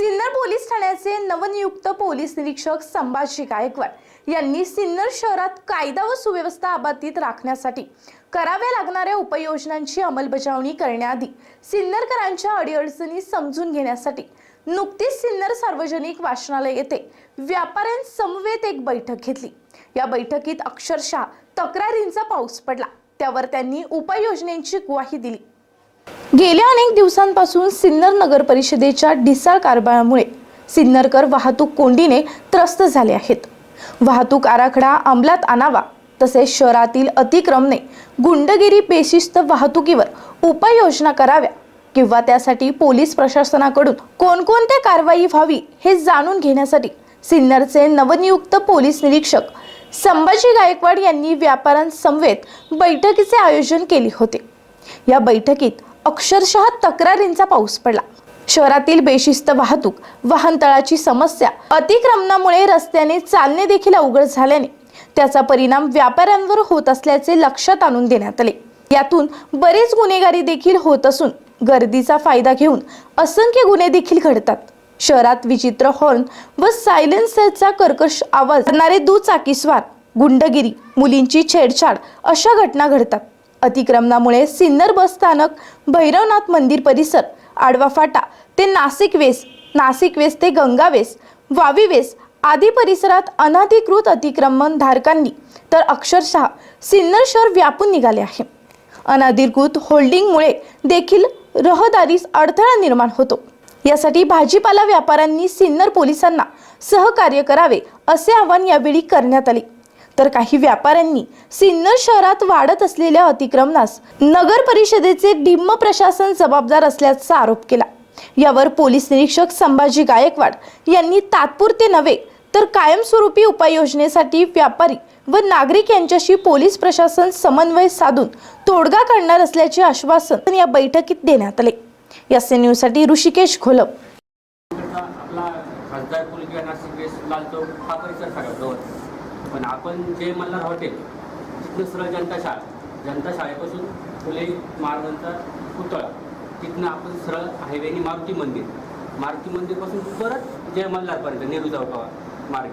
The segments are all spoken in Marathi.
सिन्नर पोलीस ठाण्याचे नवनियुक्त पोलीस निरीक्षक संभाजी गायकवाड यांनी सिन्नर शहरात कायदा व सुव्यवस्था अबाधित राखण्यासाठी कराव्या लागणाऱ्या उपाययोजनांची अंमलबजावणी करण्याआधी सिन्नरकरांच्या अडीअडचणी समजून घेण्यासाठी नुकतीच सिन्नर सार्वजनिक वाचनालय येथे व्यापाऱ्यांसमवेत एक बैठक घेतली. या बैठकीत अक्षरशः तक्रारींचा पाऊस पडला. त्यावर त्यांनी उपाययोजनेची ग्वाही दिली. गेल्या अनेक दिवसांपासून सिन्नर नगर परिषदेच्या ढिसाळ कारभारामुळे सिन्नरकर वाहतूक कोंडीने त्रस्त झाले आहेत. वाहतूक आराखडा अंमलात आणावा तसेच शहरातील अतिक्रमणे गुंडगिरी बेशिस्त वाहतुकीवर उपाययोजना कराव्या किंवा त्यासाठी पोलीस प्रशासनाकडून कोणकोणत्या कारवाई व्हावी हे जाणून घेण्यासाठी सिन्नरचे नवनियुक्त पोलीस निरीक्षक संभाजी गायकवाड यांनी व्यापाऱ्यांसमवेत बैठकीचे आयोजन केले होते. या बैठकीत अक्षरशः तक्रारींचा पाऊस पडला. शहरातील बेशिस्त वाहतूक वाहनतळाची समस्या अतिक्रमणामुळे रस्त्याने चालणे देखील अवघड झाल्याने त्याचा परिणाम व्यापाऱ्यांवर होत असल्याचे लक्षात आणून देण्यात आले. यातून बरेच गुन्हेगारी देखील होत असून गर्दीचा फायदा घेऊन असंख्य गुन्हे देखील घडतात. शहरात विचित्र हॉर्न व सायलेन्सरचा कर्कश आवाज करणारे दुचाकीस्वार गुंडगिरी मुलींची छेडछाड अशा घटना घडतात. अतिक्रमणामुळे सिन्नर बस स्थानक भैरवनाथ मंदिर परिसर आडवा फाटा ते नाशिक वेस नाशिक वेस ते गंगावेस वावी वेस आदी परिसरात अनाधिकृत अतिक्रमण धारकांनी तर अक्षरशः सिन्नर शहर व्यापून निघाले आहे. अनाधिकृत होल्डिंगमुळे देखील रहदारीस अडथळा निर्माण होतो. यासाठी भाजीपाला व्यापाऱ्यांनी सिन्नर पोलिसांना सहकार्य करावे असे आवाहन यावेळी करण्यात आले. तर काही व्यापाऱ्यांनी सिन्नर शहरात वाढत असलेल्या अतिक्रमणास नगर परिषदेचे ढिम्म प्रशासन जबाबदार असल्याचा आरोप केला. यावर पोलीस निरीक्षक संभाजी गायकवाड यांनी तात्पुरते नव्हे तर कायमस्वरूपी उपाययोजनेसाठी व्यापारी व नागरिक यांच्याशी पोलीस प्रशासन समन्वय साधून तोडगा काढणार असल्याचे आश्वासन या बैठकीत देण्यात आले. एस न्यूजसाठी ऋषिकेश घोलप आपला खासदार पूल नाशिक लाल चौक हा परिसर सगळा जवळ. आपण जे मल्हार हॉटेल तिथनं सरळ जनता शाळा. जनता शाळेपासून फुले महाराजांचा पुतळा. तिथनं आपण सरळ हायवेनी मारुती मंदिर. मारुती मंदिरपासून परत जय मल्हारपर्यंत नेहरू चौका मार्ग.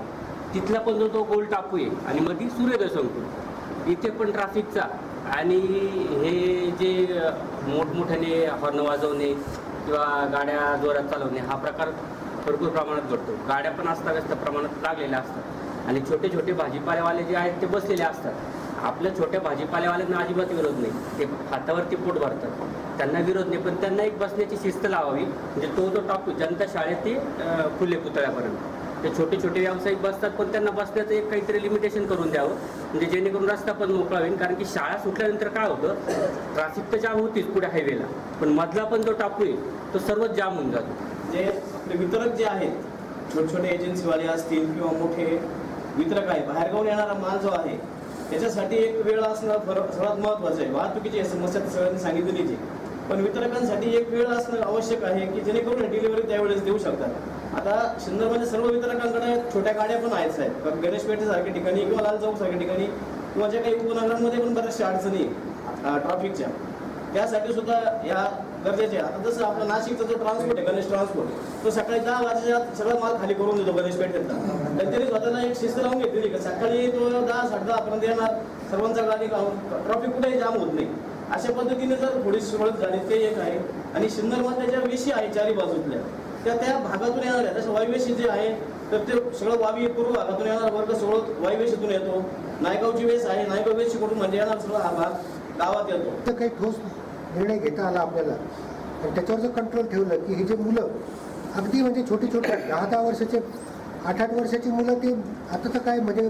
तिथला पण जो तो गोल टापू आहे आणि मधी सूर्योदय संकुल इथे पण ट्राफिकचा आणि हे जे मोठमोठ्याने हॉर्न वाजवणे किंवा गाड्या जोरात चालवणे हा प्रकार भरपूर प्रमाणात घडतो. गाड्या पण अस्ताव्यस्त प्रमाणात लागलेल्या असतात. आणि छोटे छोटे भाजीपालेवाले जे आहेत ते बसलेले असतात. आपल्या छोट्या भाजीपालेवाल्यांना अजिबात विरोध नाही. ते हातावरती पोट भरतात. त्यांना विरोध नाही पण त्यांना एक बसण्याची शिस्त लावावी. म्हणजे तो जो टाकू जनता शाळेत ते फुले पुतळ्यापर्यंत. ते छोटे छोटे व्यावसायिक बसतात पण त्यांना बसण्याचं एक काहीतरी लिमिटेशन करून द्यावं. म्हणजे जेणेकरून रस्ता पण मोकळा होईल. कारण की शाळा सुटल्यानंतर काय होतं? ट्रॅफिक तर जाम होतीच पुढे हायवेला पण मधला पण जो टापू आहे तो सर्वच जाम होऊन जातो. जे आपले वितरक जे आहेत छोटे छोटे एजन्सीवाले असतील किंवा मोठे वितरक आहे बाहेरगावून येणारा माल जो आहे त्याच्यासाठी एक वेळ असणं सर्वात महत्त्वाचं आहे. वाहतुकीची समस्या सगळ्यांनी सांगितलेलीच आहे पण वितरकांसाठी एक वेळ असणं आवश्यक आहे की जेणेकरून डिलिव्हरी त्यावेळेस देऊ शकतात. आता सिन्नरमध्ये सर्व वितरकांकडे छोट्या गाड्या पण आहेत साहेब. कारण गणेश पेठेसारख्या ठिकाणी किंवा लाल चौक सारख्या ठिकाणी किंवा ज्या काही उपनगरांमध्ये पण बऱ्याचशा अडचणी ट्रॅफिकच्या त्यासाठी सुद्धा या गरजेचे आहे. आता जसं आपलं नाशिकचा जो ट्रान्सपोर्ट आहे गणेश ट्रान्सपोर्ट तो सकाळी दहा वाजेच्या सगळा माल खाली करून देतो गणेश पेठेतला. तर त्यांनी स्वतःला एक शिस्त लावून घेतलेली का सकाळी तो दहा साडे दहा पर्यंत येणार. सर्वांचा गाडी ट्रॉफिक कुठेही जाम होत नाही. अशा पद्धतीने जर थोडी सुरुवात झाली ते एक आहे. आणि सिन्नरमध्ये ज्या वेशी आहे चारी बाजूतल्या त्या त्या भागातून येणार आहे तसं वायवेशी जे आहे तर ते सगळं वावी पूर्व भागातून येणार. वर्ग सगळं वायवेशीतून येतो. नायगावची वेस आहे. नायगाव वेशी कुठून म्हणजे येणार सगळं हा भाग गावात येतो. तर काही ठोस नाही निर्णय घेता आला आपल्याला. आणि त्याच्यावर जर कंट्रोल ठेवलं की हे जे मुलं अगदी म्हणजे छोटी छोटी दहा दहा वर्षाचे आठ आठ वर्षाची मुलं ते आता तर काय म्हणजे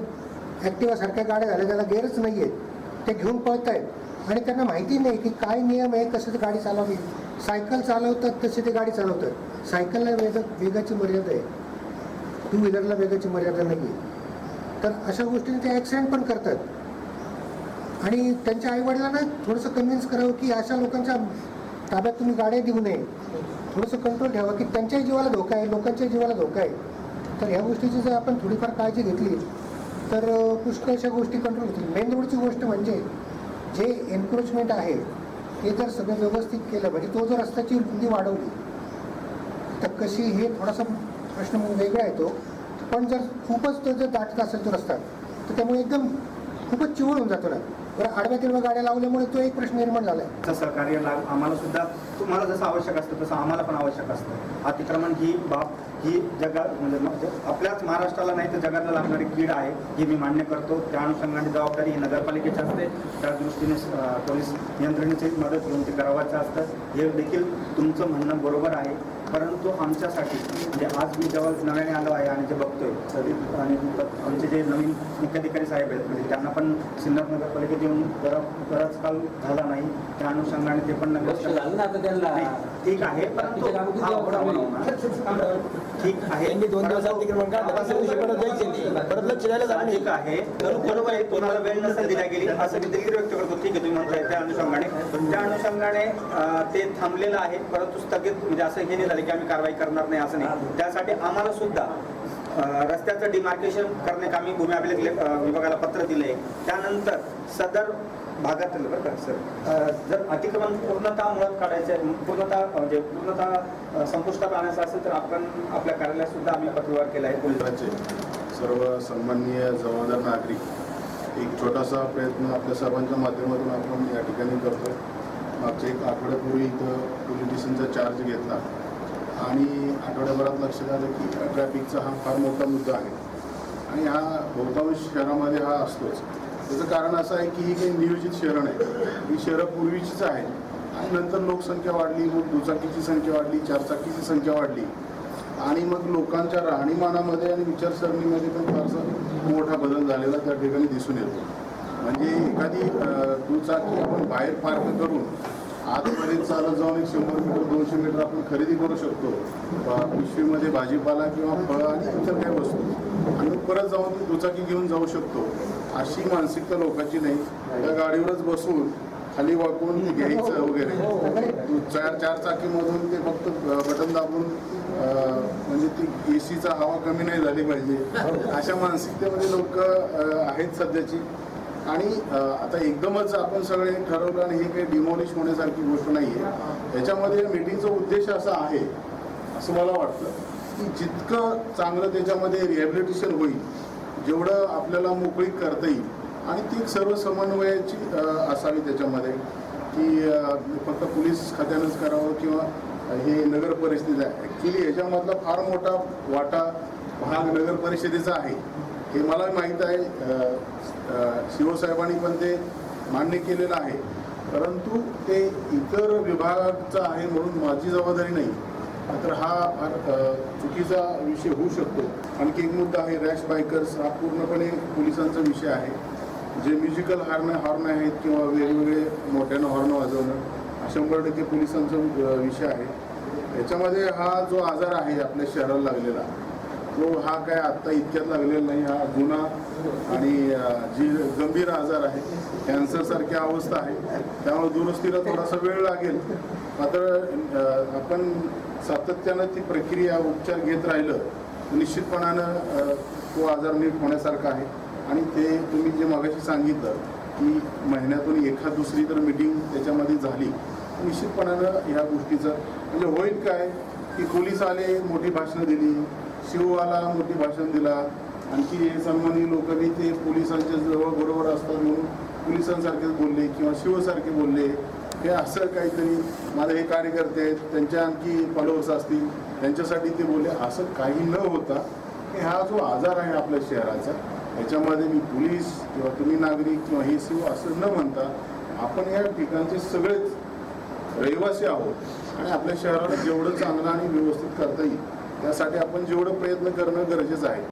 ॲक्टिवासारख्या गाड्या झाल्या त्याला गेअरच नाही आहेत ते घेऊन पळत आहेत आणि त्यांना माहिती नाही की काय नियम आहे कसं ते गाडी चालवावी. सायकल चालवतात तसे ते गाडी चालवतात. सायकलला वेग वेगाची मर्यादा आहे. टू व्हीलरला वेगाची मर्यादा नाही आहे तर अशा गोष्टीने ते ॲक्सिडेंट पण करतात. आणि त्यांच्या आईवडिलांना थोडंसं कन्व्हिन्स करावं की अशा लोकांच्या ताब्यात तुम्ही गाड्या देऊ नये. थोडंसं कंट्रोल ठेवा की त्यांच्याही जीवाला धोका आहे लोकांच्या जीवाला धोका आहे. तर ह्या गोष्टीची जर आपण थोडीफार काळजी घेतली तर पुष्कळशा गोष्टी कंट्रोल होतील. मेन रोडची गोष्ट म्हणजे जे एन्क्रोचमेंट आहे ते जर सगळं व्यवस्थित केलं म्हणजे तो जर रस्त्याची रुंदी वाढवली तर कशी हे थोडासा प्रश्न म्हणून वेगळा येतो. पण जर खूपच तो जर दाटत असेल तो रस्ता तर त्यामुळे एकदम खूपच चिवड होऊन जातो ना. बरं आडव्या तिडव्या गाड्या लावल्यामुळे तो एक प्रश्न निर्माण झाला आहे चं सहकार्य लाग आम्हाला सुद्धा तुम्हाला जसं आवश्यक असतं तसं आम्हाला पण आवश्यक असतं. अतिक्रमण ही बाब ही जगा म्हणजे आपल्याच महाराष्ट्राला नाही तर जगाला लागणारी कीड आहे ही मी मान्य करतो. त्या अनुषंगाने जबाबदारी ही नगरपालिकेची असते. त्या दृष्टीने पोलीस यंत्रणेची मदत घेऊन ते करावायचं असतं. हे देखील तुमचं म्हणणं बरोबर आहे. परंतु आमच्यासाठी म्हणजे आज मी जेव्हा नव्याने आलो आहे आणि जे बघतोय तरी आणि आमचे जे नवीन मुख्याधिकारी साहेब आहेत म्हणजे त्यांना पण सिन्नर नगरपालिकेत येऊन जरा बराच काल झाला नाही त्या अनुषंगाने ते पण लक्ष झालं ना आता त्यांना. नाही, ठीक आहे परंतु. ठीक आहे. त्यांनी दोन दिवस परंतु- अतिक्रमण काढलं, पाचव्या दिवशी परत जायचे नाही. परत लक्ष द्यायला जाणार नाही. ठीक आहे बरोबर आहे? तुम्हाला वेळ नसेल दिल्या गेली. असं मी दिलगिरी व्यक्त करतो? ठीक आहे तुम्ही म्हणताय त्या अनुषंगाने. त्या अनुषंगाने ते थांबलेलं आहे. परंतु स्थगित म्हणजे असं हे नाही झालं की आम्ही कारवाई करणार नाही असं नाही. त्यासाठी आम्हाला सुद्धा रस्त्याचं डिमार्केशन करणे आम्ही भूमी अभिलेख विभागाला पत्र दिले त्यानंतर सदर भागातील बरं का सर जर अतिक्रमण पूर्णतः मुळात काढायचं आहे, पूर्णतः म्हणजे पूर्णतः संपुष्टात आणायचं असेल तर आपण आपल्या कार्यालयात सुद्धा आम्ही पत्रव्यवहार केला आहे. पोलिसांचे सर्व सन्माननीय जबाबदार नागरिक एक छोटासा प्रयत्न आपल्या सर्वांच्या माध्यमातून आपण या ठिकाणी करतो मागच्या एक आठवड्यापूर्वी इथं पोलीस स्टेशनचा चार्ज घेतला. आणि आठवड्याभरात लक्षात आलं की ट्रॅफिकचा हा फार मोठा मुद्दा आहे. आणि हा बहुतांश शहरामध्ये हा असतोच. त्याचं कारण असं आहे की ही काही नियोजित शहरं नाही. ही शहरं पूर्वीचीच आहे आणि नंतर लोकसंख्या वाढली मग दुचाकीची संख्या वाढली चारचाकीची संख्या वाढली. आणि मग लोकांच्या राहणीमानामध्ये आणि विचारसरणीमध्ये पण फारसा मोठा बदल झालेला त्या ठिकाणी दिसून येतो. म्हणजे एखादी दुचाकी आपण बाहेर पार्क करून आतमध्ये चालत जाऊन एक शंभर मीटर दोनशे मीटर आपण खरेदी करू शकतो. अ, पिशवीमध्ये भाजीपाला किंवा फळं आणि इतर काही वस्तू. आणि परत जाऊन दुचाकी घेऊन जाऊ शकतो. अशी मानसिकता लोकांची नाही. त्या गाडीवरच बसून खाली वाकून घ्यायचं वगैरे. चार चार चाकीमधून ते फक्त बटन दाबून म्हणजे ती ए सीचा हवा कमी नाही झाली पाहिजे. अशा मानसिकतेमध्ये लोक आहेत सध्याची. आणि आता एकदमच आपण सगळे ठरवलं आणि हे काही डिमॉलिश होण्यासारखी गोष्ट नाही आहे त्याच्यामध्ये मीटिंगचा उद्देश असा आहे असं मला वाटतं की जितकं चांगलं त्याच्यामध्ये रिहॅबिलिटेशन होईल जेवढं आपल्याला मोकळी करता येईल. आणि ती एक सर्व समन्वयाची असावी त्याच्यामध्ये की फक्त पोलीस खात्यानंच करावं किंवा हे नगर परिषदेचं आहे. ॲक्च्युली याच्यामधला फार मोठा वाटा भाग नगर परिषदेचा आहे. हे मला माहीत आहे शिवसाहेबांनी पण ते मान्य केलेलं आहे. परंतु ते इतर विभागाचा आहे म्हणून माझी जबाबदारी नाही. तर हा फार चुकीचा विषय होऊ शकतो. आणखी एक मुद्दा आहे रॅश बायकर्स हा पूर्णपणे पोलिसांचा विषय आहे. जे म्युझिकल हॉर्न हॉर्न आहेत किंवा वेगवेगळे मोठ्यानं हॉर्न वाजवणं शंभर टक्के पोलिसांचा विषय आहे. याच्यामध्ये हा जो आजार आहे आपल्या शहराला लागलेला तो हा काय आत्ता इतक्यात लागलेला नाही हा गुन्हा आणि जी गंभीर आजार आहे कॅन्सरसारखी अवस्था आहे त्यामुळे दुरुस्तीला थोडासा वेळ लागेल. मात्र आपण सातत्यानं ती प्रक्रिया उपचार घेत राहिलं निश्चितपणानं तो आजार नीट होण्यासारखा आहे. आणि ते तुम्ही जे मगाशी सांगितलं की महिन्यातून एखाद दुसरी तर मिटिंग त्याच्यामध्ये झाली तर निश्चितपणानं ह्या गोष्टीचं म्हणजे होईल काय की पोलीस आले मोठी भाषणं दिली शिववाला मोठी भाषण दिला. आणखी हे सन्मानी लोक बी ते पोलिसांच्या जवळ बरोबर असतात म्हणून पोलिसांसारखेच बोलले किंवा शिवसारखे बोलले. हे असं काहीतरी माझे हे कार्यकर्ते आहेत त्यांच्या आणखी फॉलोअर्स असतील त्यांच्यासाठी ते बोलले. असं काही न होता की हा जो आजार आहे आपल्या शहराचा याच्यामध्ये मी पोलीस किंवा तुम्ही नागरिक किंवा हे शिव असं न म्हणता आपण या ठिकाणचे सगळेच रहिवासी आहोत आणि आपल्या शहराला जेवढं चांगलं आणि व्यवस्थित करता येईल त्यासाठी आपण जेवढं प्रयत्न करणं गरजेचं आहे.